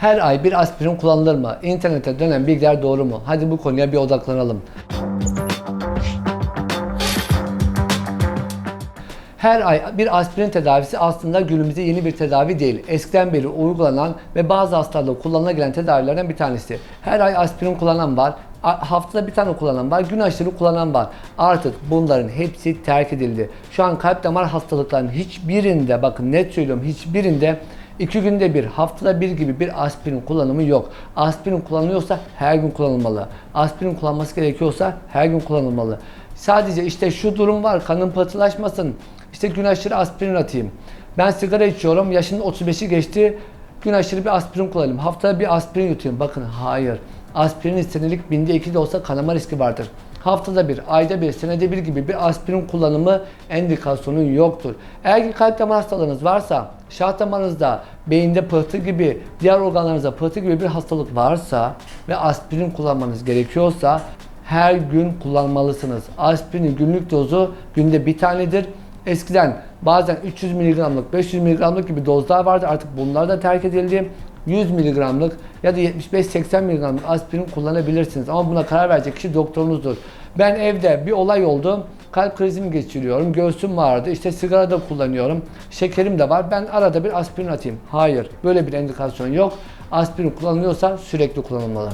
Her ay bir aspirin kullanılır mı? İnternete dönen bilgiler doğru mu? Hadi bu konuya bir odaklanalım. Her ay bir aspirin tedavisi aslında günümüzde yeni bir tedavi değil. Eskiden beri uygulanan ve bazı hastalarda kullanıla gelen tedavilerden bir tanesi. Her ay aspirin kullanan var, haftada bir tane kullanan var, gün aşırı kullanan var. Artık bunların hepsi terk edildi. Şu an kalp damar hastalıklarının hiçbirinde, bakın net söylüyorum hiçbirinde iki günde bir, haftada bir gibi bir aspirin kullanımı yok. Aspirin kullanılıyorsa her gün kullanılmalı. Aspirin kullanması gerekiyorsa her gün kullanılmalı. Sadece işte şu durum var, kanın pıhtılaşmasın, işte gün aşırı aspirin atayım. Ben sigara içiyorum, yaşım 35'i geçti, gün aşırı bir aspirin kullanayım. Haftada bir aspirin yutuyorum. Bakın hayır. Aspirinin senelik binde iki de olsa kanama riski vardır. Haftada bir, ayda bir, senede bir gibi bir aspirin kullanımı endikasyonu yoktur. Eğer ki kalp damar hastalığınız varsa, şah damarınızda, beyinde pıhtı gibi, diğer organlarınızda pıhtı gibi bir hastalık varsa ve aspirin kullanmanız gerekiyorsa her gün kullanmalısınız. Aspirinin günlük dozu günde bir tanedir. Eskiden bazen 300 mg'lık, 500 mg'lık gibi dozlar vardı. Artık bunlar da terk edildi. 100 mg'lık ya da 75-80 mg'lık aspirin kullanabilirsiniz. Ama buna karar verecek kişi doktorunuzdur. Ben evde bir olay oldu. Kalp krizimi geçiriyorum. Göğsüm vardı. İşte sigara da kullanıyorum. Şekerim de var. Ben arada bir aspirin atayım. Hayır. Böyle bir indikasyon yok. Aspirin kullanılıyorsa sürekli kullanılmalı.